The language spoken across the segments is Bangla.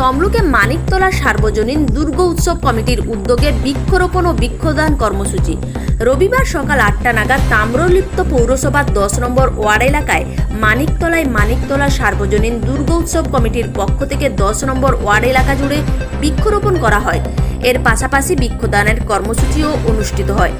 তমলুকে মানিকতলা সার্বজনীন দুর্গ উৎসব কমিটির উদ্যোগে বৃক্ষরোপণ ও বৃক্ষদান কর্মসূচি। রবিবার সকাল আটটা নাগাদ তাম্রলিপ্ত পৌরসভার দশ নম্বর ওয়ার্ড এলাকায় মানিকতলায় মানিকতলা সার্বজনীন দুর্গ উৎসব কমিটির পক্ষ থেকে দশ নম্বর ওয়ার্ড এলাকা জুড়ে বৃক্ষরোপণ করা হয়। এর পাশাপাশি বৃক্ষদানের কর্মসূচিও অনুষ্ঠিত হয়।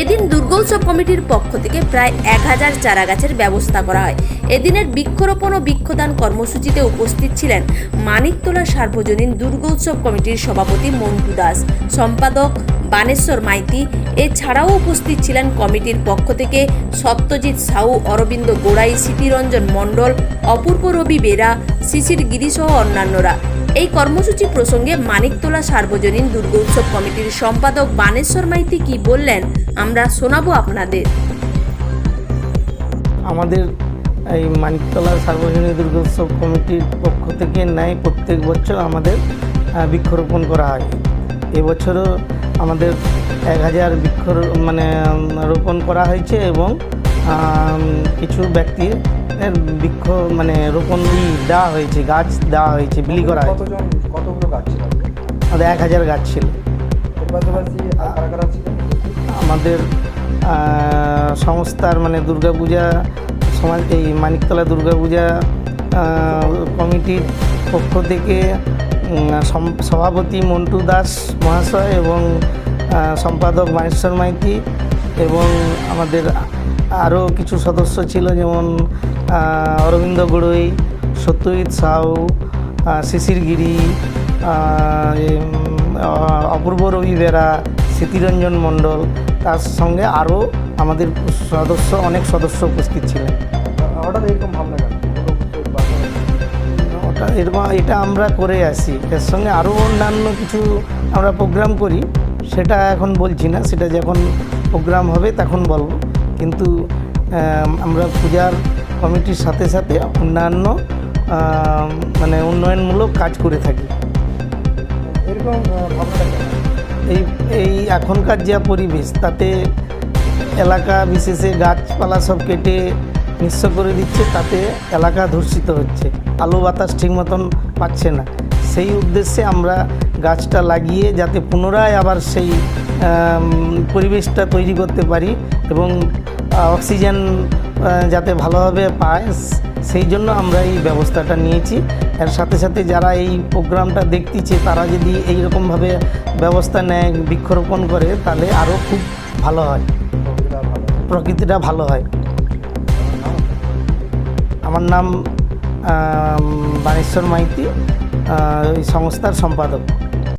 এদিন দুর্গোৎসব কমিটির পক্ষ থেকে প্রায় এক হাজার চারা গাছের ব্যবস্থা করা হয়। এদিনের বৃক্ষরোপণ ও বৃক্ষদান কর্মসূচিতে উপস্থিত ছিলেন মানিকতলা সার্বজনীন দুর্গোৎসব কমিটির সভাপতি মন্টু দাস, সম্পাদক বানেশ্বর মাইতি, এছাড়াও উপস্থিত ছিলেন কমিটির পক্ষ থেকে সত্যজিৎ সাউ, অরবিন্দ গোড়াই, স্মৃতিরঞ্জন মণ্ডল, অপূর্ব রবি বেরা, শিশির গিরিসহ অন্যান্যরা। এই কর্মসূচি প্রসঙ্গে মানিকতলা সার্বজনীন দুর্গোৎসব কমিটির সম্পাদক বানেশ্বর মাইতি কি বললেন আমরা শোনাবো আপনাদের। আমাদের এই মানিকতলা সার্বজনীন দুর্গোৎসব কমিটির পক্ষ থেকে ন্যায় প্রত্যেক বছর আমাদের বৃক্ষরোপণ করা হয়। এবছরও আমাদের এক হাজার বৃক্ষ মানে রোপণ করা হয়েছে এবং কিছু ব্যক্তির বৃক্ষ মানে রোপণ দেওয়া হয়েছে গাছ দেওয়া হয়েছে বিলি করা হয়েছে। কতগুলো গাছ ছিল? আমাদের এক হাজার গাছ ছিল। আমাদের সংস্থার মানে দুর্গাপূজা সমাজ এই মানিকতলা দুর্গাপূজা কমিটির পক্ষ থেকে সভাপতি মন্টু দাস মহাশয় এবং সম্পাদক মাহেশ্বর মাইতি এবং আমাদের আরও কিছু সদস্য ছিল যেমন অরবিন্দ গড়ই সত্যজিৎ সাউ শিশির গিরি অপূর্ব রবি বেরা স্মৃতিরঞ্জন মণ্ডল তার সঙ্গে আরও আমাদের সদস্য অনেক সদস্য উপস্থিত ছিলেন। হঠাৎ এরকম ভাবনা কেন? কোনো কিছু বাস্তবে? ওটা এরকম এটা আমরা করে আসি। এর সঙ্গে আরও অন্যান্য কিছু আমরা প্রোগ্রাম করি। সেটা এখন বলছি না সেটা যখন প্রোগ্রাম হবে তখন বলব। কিন্তু আমরা পূজার কমিটির সাথে সাথে অন্যান্য মানে উন্নয়নমূলক কাজ করে থাকি। এরকম এই এই এখনকার যা পরিবেশ, তাতে এলাকা বিশেষে গাছপালা সব কেটে নিঃস্ব করে দিচ্ছে, তাতে এলাকা ধর্ষিত হচ্ছে। আলো বাতাস ঠিক মতন পাচ্ছে না। সেই উদ্দেশ্যে আমরা গাছটা লাগিয়ে যাতে পুনরায় আবার সেই পরিবেশটা তৈরি করতে পারি এবং অক্সিজেন যাতে ভালোভাবে পায়, সেই জন্য আমরা এই ব্যবস্থাটা নিয়েছি। এর সাথে সাথে যারা এই প্রোগ্রামটা দেখতেছে, তারা যদি এই রকমভাবে ব্যবস্থা নেয়, বৃক্ষরোপণ করে, তাহলে আরও খুব ভালো হয়। প্রকৃতিটা ভালো হয়। আমার নাম বানেশ্বর মাইতি সংস্থার সম্পাদক।